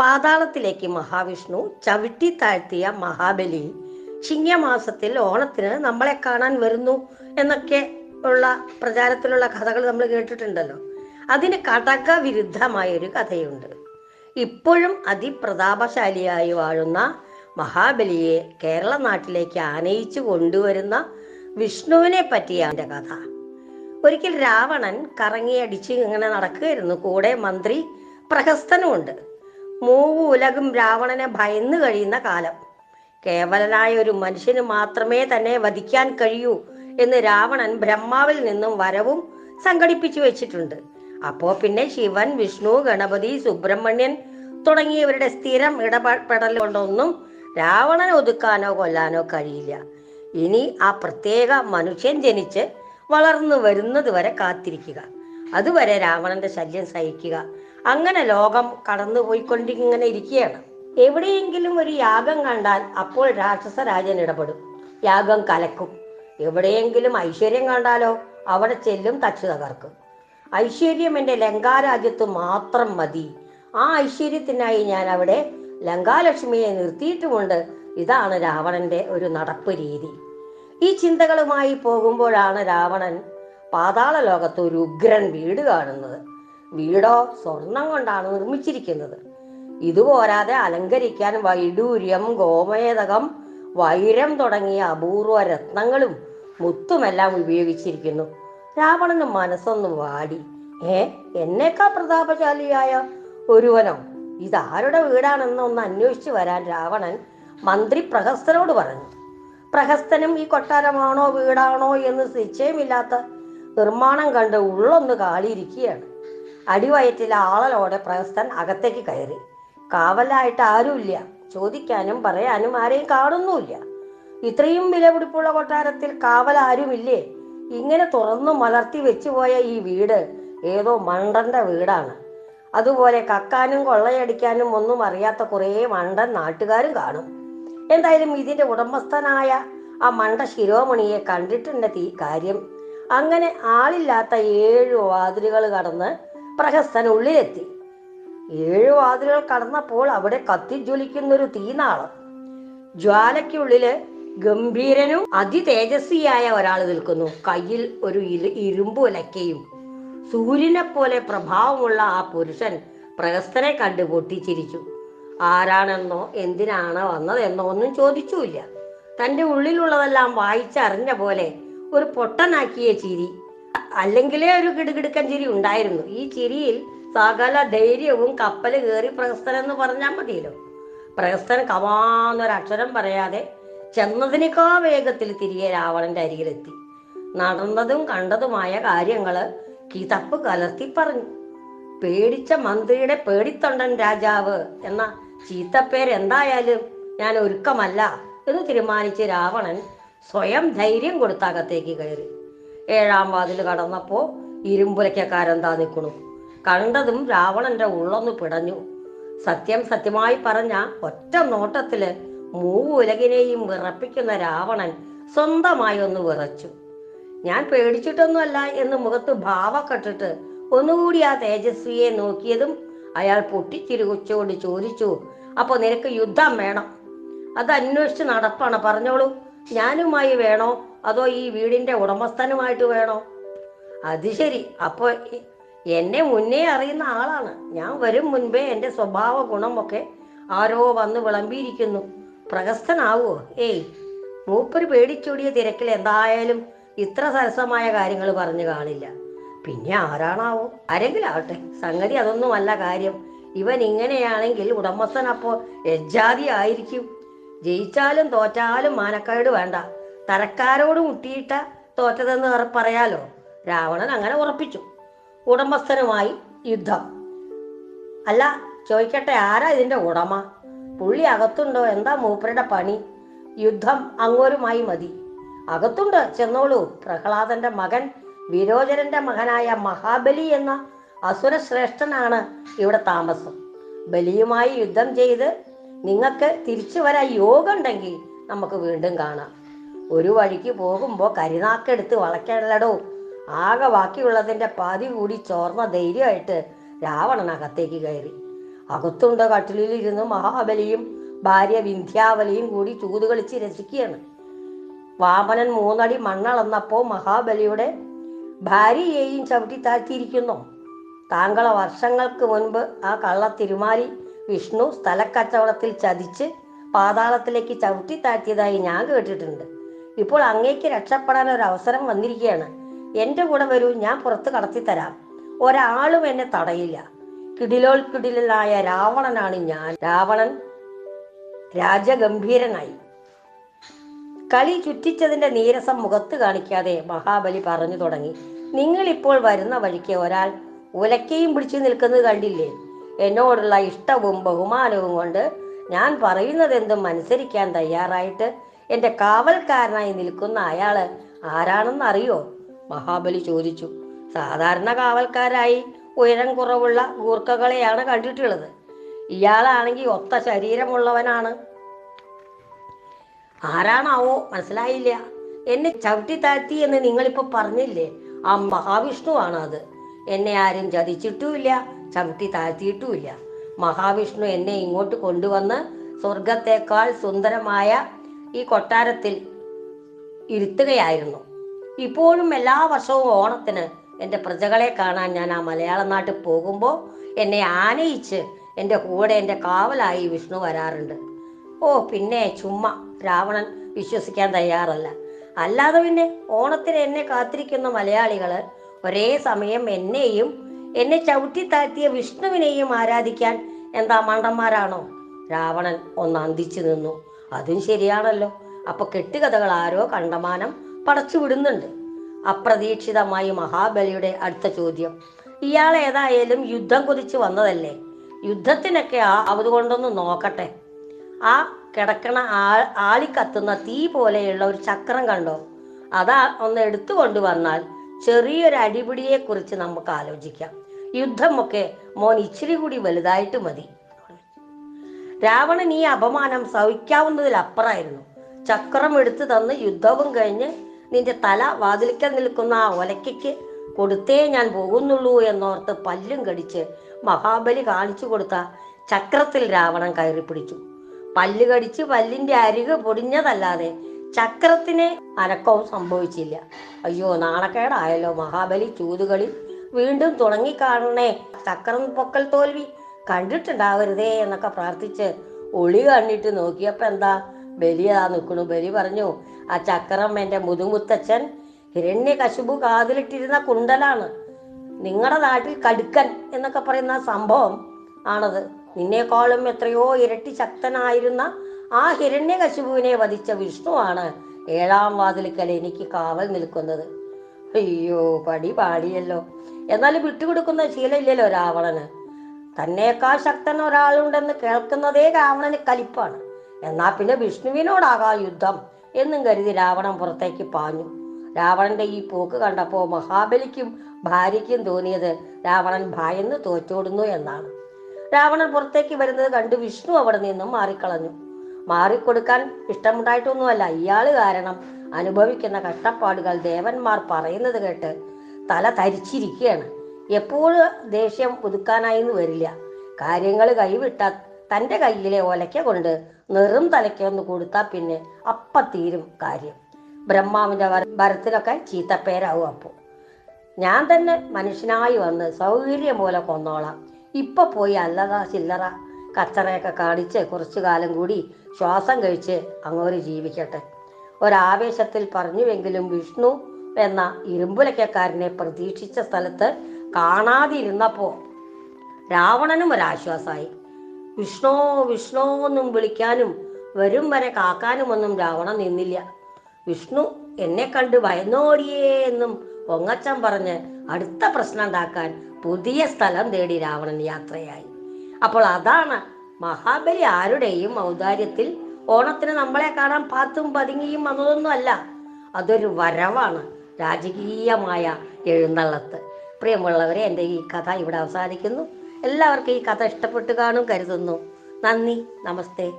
പാതാളത്തിലേക്ക് മഹാവിഷ്ണു ചവിട്ടി താഴ്ത്തിയ മഹാബലി ചിങ്ങമാസത്തിൽ ഓണത്തിന് നമ്മളെ കാണാൻ വരുന്നു എന്നൊക്കെ ഉള്ള പ്രചാരത്തിലുള്ള കഥകൾ നമ്മൾ കേട്ടിട്ടുണ്ടല്ലോ. അതിന് കടക വിരുദ്ധമായ ഒരു കഥയുണ്ട്. ഇപ്പോഴും അതിപ്രതാപശാലിയായി വാഴുന്ന മഹാബലിയെ കേരള നാട്ടിലേക്ക് ആനയിച്ചു കൊണ്ടുവരുന്ന വിഷ്ണുവിനെ പറ്റിയാണ് കഥ. ഒരിക്കൽ രാവണൻ കറങ്ങിയടിച്ച് ഇങ്ങനെ നടക്കുകയായിരുന്നു. കൂടെ മന്ത്രി പ്രഹസ്തനുമുണ്ട്. മൂവ് ഉലകും രാവണനെ ഭയന്നു കഴിയുന്ന കാലം. കേവലനായ ഒരു മനുഷ്യന് മാത്രമേ തന്നെ വധിക്കാൻ കഴിയൂ എന്ന് രാവണൻ ബ്രഹ്മാവിൽ നിന്നും വരവും സംഘടിപ്പിച്ചു വെച്ചിട്ടുണ്ട്. അപ്പോ പിന്നെ ശിവൻ വിഷ്ണു ഗണപതി സുബ്രഹ്മണ്യൻ തുടങ്ങിയവരുടെ സ്ഥിരം ഇടപെടൽ കൊണ്ടൊന്നും രാവണനെ ഒതുക്കാനോ കൊല്ലാനോ കഴിയില്ല. ഇനി ആ പ്രത്യേക മനുഷ്യൻ ജനിച്ച് വളർന്നു വരുന്നത് വരെ കാത്തിരിക്കുക. അതുവരെ രാവണന്റെ ശല്യം സഹിക്കുക. അങ്ങനെ ലോകം കടന്നു പോയിക്കൊണ്ടിങ്ങനെ ഇരിക്കുകയാണ്. എവിടെയെങ്കിലും ഒരു യാഗം കണ്ടാൽ അപ്പോൾ രാക്ഷസ രാജൻ ഇടപെടും. യാഗം കലക്കും. എവിടെയെങ്കിലും ഐശ്വര്യം കണ്ടാലോ അവിടെ ചെല്ലും തച്ചു തകർക്കും. ഐശ്വര്യം എന്റെ ലങ്കാരാജ്യത്ത് മാത്രം മതി. ആ ഐശ്വര്യത്തിനായി ഞാൻ അവിടെ ലങ്കാലക്ഷ്മിയെ നിർത്തിയിട്ടുമുണ്ട്. ഇതാണ് രാവണന്റെ ഒരു നടപ്പ് രീതി. ഈ ചിന്തകളുമായി പോകുമ്പോഴാണ് രാവണൻ പാതാള ലോകത്ത് ഒരു ഉഗ്രൻ വീട് കാണുന്നത്. വീടോ സ്വർണം കൊണ്ടാണ് നിർമ്മിച്ചിരിക്കുന്നത്. ഇതുപോരാതെ അലങ്കരിക്കാൻ വൈഡൂര്യം ഗോമേതകം വൈരം തുടങ്ങിയ അപൂർവ രത്നങ്ങളും മുത്തുമെല്ലാം ഉപയോഗിച്ചിരിക്കുന്നു. രാവണന് മനസ്സൊന്ന് വാടി. ഏ എന്നേക്കാ പ്രതാപശാലിയായ ഒരുവനോ? ഇതാരുടെ വീടാണെന്ന് ഒന്ന് അന്വേഷിച്ചു വരാൻ രാവണൻ മന്ത്രി പ്രഹസ്തനോട് പറഞ്ഞു. പ്രഹസ്തനും ഈ കൊട്ടാരമാണോ വീടാണോ എന്ന് നിശ്ചയമില്ലാത്ത നിർമ്മാണം കണ്ട് ഉള്ളൊന്ന് കാളിയിരിക്കുകയാണ്. അടിവയറ്റിലെ ആളലോടെ പ്രഹസ്തൻ അകത്തേക്ക് കയറി. കാവലായിട്ട് ആരുമില്ല. ചോദിക്കാനും പറയാനും ആരെയും കാണുന്നുമില്ല. ഇത്രയും വിലപിടിപ്പുള്ള കൊട്ടാരത്തിൽ കാവൽ ആരുമില്ലേ ഇങ്ങനെ തുറന്നു മലർത്തി വെച്ചുപോയ ഈ വീട് ഏതോ മണ്ടന്റെ വീടാണ്. അതുപോലെ കക്കാനും കൊള്ളയടിക്കാനും ഒന്നും അറിയാത്ത കുറേ മണ്ടൻ നാട്ടുകാരും കാണും. എന്തായാലും ഇതിന്റെ ഉടമസ്ഥനായ ആ മണ്ട ശിരോമണിയെ കണ്ടിട്ടുണ്ട് ഈ കാര്യം. അങ്ങനെ ആളില്ലാത്ത ഏഴ് വാതിലുകൾ കടന്ന് പ്രഹസ്തൻ ഉള്ളിലെത്തി ഏഴ് വാതിലുകൾ കടന്നപ്പോൾ അവിടെ കത്തിജ്വലിക്കുന്നൊരു തീനാളം. ജ്വാലയ്ക്കുള്ളിൽ ഗംഭീരനും അതിതേജസ്വിയായ ഒരാൾ നിൽക്കുന്നു. കയ്യിൽ ഒരു ഇരുമ്പ് ഉലക്കയും സൂര്യനെ പോലെ പ്രഭാവമുള്ള ആ പുരുഷൻ പ്രഹസ്തനെ കണ്ടു പൊട്ടിച്ചിരിച്ചു. ആരാണെന്നോ എന്തിനാണ് വന്നതെന്നോ ഒന്നും ചോദിച്ചുമില്ല. തന്റെ ഉള്ളിലുള്ളതെല്ലാം വായിച്ചറിഞ്ഞ പോലെ ഒരു പൊട്ടനാക്കിയ ചിരി അല്ലെങ്കിലേ ഒരു കിടുകിടുക്കൻ ചിരി ഉണ്ടായിരുന്നു. ഈ ചിരിയിൽ സകല ധൈര്യവും കപ്പൽ കയറി പ്രഹസ്തൻ എന്ന് പറഞ്ഞാൽ മതിയല്ലോ. പ്രഹസ്തൻ കമാന്നൊരക്ഷരം പറയാതെ ചെന്നതിനേക്കാ വേഗത്തിൽ തിരികെ രാവണന്റെ അരികിലെത്തി. നടന്നതും കണ്ടതുമായ കാര്യങ്ങൾ കിതപ്പ് കലർത്തി പറഞ്ഞു. പേടിച്ച മന്ത്രിയുടെ പേടിത്തൊണ്ടൻ രാജാവ് എന്ന ചീത്തപ്പേര് എന്തായാലും ഞാൻ ഒരുക്കമല്ല എന്ന് തീരുമാനിച്ച് രാവണൻ സ്വയം ധൈര്യം കൊടുത്താകത്തേക്ക് കയറി. ഏഴാം വാതിൽ കടന്നപ്പോ ഇരുമ്പുലയ്ക്കക്കാരെന്താ നിൽക്കണു കണ്ടതും രാവണന്റെ ഉള്ളൊന്ന് പിടഞ്ഞു. സത്യം സത്യമായി പറഞ്ഞ ഒറ്റ നോട്ടത്തിൽ മൂവ് ഉലകിനെയും വിറപ്പിക്കുന്ന രാവണൻ സ്വന്തമായി ഒന്ന് വിറച്ചു. ഞാൻ പേടിച്ചിട്ടൊന്നുമല്ല എന്ന് മുഖത്ത് ഭാവക്കെട്ടിട്ട് ഒന്നുകൂടി ആ തേജസ്വിയെ നോക്കിയതും അയാൾ പൊട്ടിച്ചിരിച്ചുകൊണ്ട് ചോദിച്ചു അപ്പൊ നിനക്ക് യുദ്ധം വേണം. അത് അന്വേഷിച്ച് നടപ്പാണ്. പറഞ്ഞോളൂ. ഞാനുമായി വേണോ? അതോ ഈ വീടിന്റെ ഉടമസ്ഥനുമായിട്ട് വേണോ? അത് ശരി. അപ്പൊ എന്നെ മുന്നേ അറിയുന്ന ആളാണ്. ഞാൻ വരും മുൻപേ എന്റെ സ്വഭാവ ഗുണമൊക്കെ ആരോ വന്ന് വിളമ്പിയിരിക്കുന്നു. പ്രഹസ്തനാവോ? ഏയ്. മൂപ്പര് പേടിച്ചോടിയ തിരക്കിൽ എന്തായാലും ഇത്ര സരസമായ കാര്യങ്ങൾ പറഞ്ഞു കാണില്ല. പിന്നെ ആരാണാവോ? ആരെങ്കിലും ആവട്ടെ സംഗതി അതൊന്നുമല്ല കാര്യം. ഇവൻ ഇങ്ങനെയാണെങ്കിൽ ഉടമസ്ഥൻ അപ്പോ എജ്ജാതി ആയിരിക്കും. ജയിച്ചാലും തോറ്റാലും മാനക്കേട് വേണ്ട. തരക്കാരോട് മുട്ടിയിട്ട തോറ്റതെന്ന് പറ- പറയാലോ? രാവണൻ അങ്ങനെ ഉറപ്പിച്ചു. ഉടമസ്ഥനുമായി യുദ്ധം. അല്ല ചോദിക്കട്ടെ ആരാ ഇതിന്റെ ഉടമ? പുള്ളി അകത്തുണ്ടോ? എന്താ മൂപ്പരുടെ പണി? യുദ്ധം അങ്ങോരുമായി മതി. അകത്തുണ്ട് ചെന്നോളൂ. പ്രഹ്ലാദന്റെ മകൻ വിരോചനന്റെ മകനായ മഹാബലി എന്ന അസുരശ്രേഷ്ഠനാണ് ഇവിടെ താമസം. ബലിയുമായി യുദ്ധം ചെയ്ത് നിങ്ങൾക്ക് തിരിച്ചു വരാൻ യോഗം ഉണ്ടെങ്കിൽ നമുക്ക് വീണ്ടും കാണാം. ഒരു വഴിക്ക് പോകുമ്പോൾ കരിനാക്കെടുത്ത് വളയ്ക്കണല്ലടോ ആകെ ബാക്കിയുള്ളതിന്റെ പാതി കൂടി ചോർന്ന ധൈര്യമായിട്ട് രാവണൻ അകത്തേക്ക് കയറി. അകത്തുണ്ട കട്ടിലിരുന്ന് മഹാബലിയും ഭാര്യ വിന്ധ്യാവലിയും കൂടി ചൂത് കളിച്ച് രസിക്കുകയാണ്. വാമനൻ മൂന്നടി മണ്ണളന്നപ്പോ മഹാബലിയുടെ ഭാര്യയെയും ചവിട്ടി താഴ്ത്തിയിരിക്കുന്നു. താങ്കളെ വർഷങ്ങൾക്ക് മുൻപ് ആ കള്ള തിരുമാലി വിഷ്ണു സ്ഥലക്കച്ചവടത്തിൽ ചതിച്ച് പാതാളത്തിലേക്ക് ചവിട്ടി താഴ്ത്തിയതായി ഞാൻ കേട്ടിട്ടുണ്ട്. ഇപ്പോൾ അങ്ങേക്ക് രക്ഷപ്പെടാൻ ഒരു അവസരം വന്നിരിക്കുകയാണ്. എന്റെ കൂടെ വരൂ ഞാൻ പുറത്ത് കടത്തി തരാം ഒരാളും എന്നെ തടയില്ല. കിടിലോൽ കിടിലായ രാവണനാണ് ഞാൻ. രാവണൻ രാജഗംഭീരനായി. കളി ചുറ്റിച്ചതിന്റെ നീരസം മുഖത്ത് കാണിക്കാതെ മഹാബലി പറഞ്ഞു തുടങ്ങി. നിങ്ങൾ ഇപ്പോൾ വരുന്ന വഴിക്ക് ഒരാൾ ഉലക്കയും പിടിച്ചു നിൽക്കുന്നത് കണ്ടില്ലേ? എന്നോടുള്ള ഇഷ്ടവും ബഹുമാനവും കൊണ്ട് ഞാൻ പറയുന്നതെന്തും അനുസരിക്കാൻ തയ്യാറായിട്ട് എന്റെ കാവൽക്കാരനായി നിൽക്കുന്ന അയാൾ ആരാണെന്ന് അറിയോ മഹാബലി ചോദിച്ചു. സാധാരണ കാവൽക്കാരായി ഉയരം കുറവുള്ള ഗൂർഖകളെയാണ് കണ്ടിട്ടുള്ളത്. ഇയാളാണെങ്കിൽ ഒത്ത ശരീരമുള്ളവനാണ്. ആരാണാവോ? മനസ്സിലായില്ല. എന്നെ ചവിട്ടി താഴ്ത്തി എന്ന് നിങ്ങളിപ്പോ പറഞ്ഞില്ലേ? ആ മഹാവിഷ്ണുവാണ് അത്. എന്നെ ആരും ചതിച്ചിട്ടുമില്ല ചവിട്ടി താഴ്ത്തിയിട്ടുമില്ല. മഹാവിഷ്ണു എന്നെ ഇങ്ങോട്ട് കൊണ്ടുവന്ന് സ്വർഗത്തേക്കാൾ സുന്ദരമായ ഈ കൊട്ടാരത്തിൽ ഇരുത്തുകയായിരുന്നു. ഇപ്പോഴും എല്ലാ വർഷവും ഓണത്തിന് എന്റെ പ്രജകളെ കാണാൻ ഞാൻ ആ മലയാള നാട്ടിൽ പോകുമ്പോൾ എന്നെ ആനയിച്ച് എന്റെ കൂടെ എന്റെ കാവലായി വിഷ്ണു വരാറുണ്ട്. ഓ പിന്നെ ചുമ്മാ രാവണൻ വിശ്വസിക്കാൻ തയ്യാറല്ല. അല്ലാതെ പിന്നെ ഓണത്തിന് എന്നെ കാത്തിരിക്കുന്ന മലയാളികൾ ഒരേ സമയം എന്നെയും എന്നെ ചവിട്ടി താഴ്ത്തിയ വിഷ്ണുവിനെയും ആരാധിക്കാൻ എന്താ മണ്ടന്മാരാണോ? രാവണൻ ഒന്ന് അന്തിച്ചു നിന്നു. അതും ശരിയാണല്ലോ. അപ്പൊ കെട്ടുകഥകൾ ആരോ കണ്ടമാനം പടച്ചു വിടുന്നുണ്ട്. അപ്രതീക്ഷിതമായി മഹാബലിയുടെ അടുത്ത ചോദ്യം. ഇയാൾ ഏതായാലും യുദ്ധം കുതിച്ച് വന്നതല്ലേ? യുദ്ധത്തിനൊക്കെ ആ അതുകൊണ്ടൊന്ന് നോക്കട്ടെ. ആ കിടക്കണ ആ ആളിക്കത്തുന്ന തീ പോലെയുള്ള ഒരു ചക്രം കണ്ടോ? അതാ ഒന്ന് എടുത്തു കൊണ്ടുവന്നാൽ ചെറിയൊരു അടിപിടിയെ കുറിച്ച് നമുക്ക് ആലോചിക്കാം. യുദ്ധമൊക്കെ മോൻ ഇച്ചിരി കൂടി വലുതായിട്ട് മതി. രാവണൻ ഈ അപമാനം സഹിക്കാവുന്നതിലപ്പുറമായിരുന്നു. ചക്രം എടുത്തു തന്ന് യുദ്ധവും കഴിഞ്ഞ് നിന്റെ തല വാതിലിക്കൽ നിൽക്കുന്ന ആ ഒലക്കയ്ക്ക് കൊടുത്തേ ഞാൻ പോകുന്നുള്ളൂ എന്നോർത്ത് പല്ലും കടിച്ച് മഹാബലി കാണിച്ചു കൊടുത്ത ചക്രത്തിൽ രാവണൻ കയറി പിടിച്ചു. പല്ല് കടിച്ച് പല്ലിന്റെ അരികു പൊടിഞ്ഞതല്ലാതെ ചക്രത്തിന് അനക്കവും സംഭവിച്ചില്ല. അയ്യോ നാണക്കേടായല്ലോ മഹാബലി ചൂതുകളി. വീണ്ടും തുടങ്ങിക്കാണണേ. ചക്രം പൊക്കൽ തോൽവി. കണ്ടിട്ടുണ്ടാവരുതേ എന്നൊക്കെ പ്രാർത്ഥിച്ച് ഒളി കണ്ടിട്ട് നോക്കിയപ്പോ എന്താ? ബലിയാ നിൽക്കണു ബലി പറഞ്ഞു ആ ചക്രം എന്റെ മുതുമുത്തച്ഛൻ ഹിരണ്യ കശുബു കാതിലിട്ടിരുന്ന കുണ്ടലാണ്. നിങ്ങളുടെ നാട്ടിൽ കടുക്കൻ എന്നൊക്കെ പറയുന്ന സംഭവം ആണത്. നിന്നേക്കാളും എത്രയോ ഇരട്ടി ശക്തനായിരുന്ന ആ ഹിരണ്യകശിപുവിനെ വധിച്ച വിഷ്ണുവാണ് ഏഴാം വാതിലിക്കൽ എനിക്ക് കാവൽ നിൽക്കുന്നത്. അയ്യോ പടി പാടിയല്ലോ. എന്നാലും വിട്ടുകൊടുക്കുന്ന ശീലമില്ലല്ലോ രാവണന്. തന്നേക്കാൾ ശക്തൻ ഒരാളുണ്ടെന്ന് കേൾക്കുന്നതേ രാവണന് കലിപ്പാണ്. എന്നാ പിന്നെ വിഷ്ണുവിനോടാകാ യുദ്ധം എന്നും കരുതി രാവണൻ പുറത്തേക്ക് പാഞ്ഞു. രാവണന്റെ ഈ പോക്ക് കണ്ടപ്പോ മഹാബലിക്കും ഭാര്യയ്ക്കും തോന്നിയത് രാവണൻ ഭയന്ന് തോറ്റോടുന്നു എന്നാണ്. രാവണൻ പുറത്തേക്ക് വരുന്നത് കണ്ട് വിഷ്ണു അവിടെ നിന്നും മാറിക്കളഞ്ഞു. മാറിക്കൊടുക്കാൻ ഇഷ്ടമുണ്ടായിട്ടൊന്നുമല്ല. ഇയാൾ കാരണം അനുഭവിക്കുന്ന കഷ്ടപ്പാടുകൾ ദേവന്മാർ പറയുന്നത് കേട്ട് തല തരിച്ചിരിക്കുകയാണ്. എപ്പോഴും ദേഷ്യം പുതുക്കാനായിന്ന് വരില്ല. കാര്യങ്ങൾ കൈവിട്ട തന്റെ കയ്യിലെ ഒലയ്ക്ക കൊണ്ട് നെറും തലയ്ക്കൊന്ന് കൊടുത്താൽ പിന്നെ അപ്പ തീരും കാര്യം. ബ്രഹ്മാവിന്റെ വരത്തിനൊക്കെ ചീത്തപ്പേരാവും അപ്പോൾ ഞാൻ തന്നെ മനുഷ്യനായി വന്ന് സൗകര്യം പോലെ കൊന്നോളാം. ഇപ്പൊ പോയി അല്ലറ ചില്ലറ. കച്ചറയൊക്കെ കാണിച്ച് കുറച്ചു കാലം കൂടി ശ്വാസം കഴിച്ച് അങ്ങോട്ട് ജീവിക്കട്ടെ. ഒരാവേശത്തിൽ പറഞ്ഞുവെങ്കിലും വിഷ്ണു എന്ന ഇരുമ്പുലക്കക്കാരനെ പ്രതീക്ഷിച്ച സ്ഥലത്ത് കാണാതിരുന്നപ്പോ രാവണനും ഒരാശ്വാസമായി വിഷ്ണോ വിഷ്ണോ എന്നും വിളിക്കാനും വരും വരെ കാക്കാനുമൊന്നും രാവണൻ നിന്നില്ല. വിഷ്ണു എന്നെ കണ്ട് ഭയന്നോടിയേ എന്നും പൊങ്ങച്ചൻ പറഞ്ഞ് അടുത്ത പ്രശ്നം ഉണ്ടാക്കാൻ പുതിയ സ്ഥലം തേടി രാവണൻ യാത്രയായി. അപ്പോൾ അതാണ് മഹാബലി ആരുടെയും ഔദാര്യത്തിൽ ഓണത്തിന് നമ്മളെ കാണാൻ പാത്തും പതുങ്ങിയും വന്നതൊന്നും അല്ല അതൊരു വരവാണ് രാജകീയമായ എഴുന്നള്ളത്ത്. പ്രിയമുള്ളവരെ എന്റെ ഈ കഥ ഇവിടെ അവസാനിക്കുന്നു. എല്ലാവർക്കും ഈ കഥ ഇഷ്ടപ്പെട്ടു കാണും കരുതുന്നു. നന്ദി നമസ്തേ.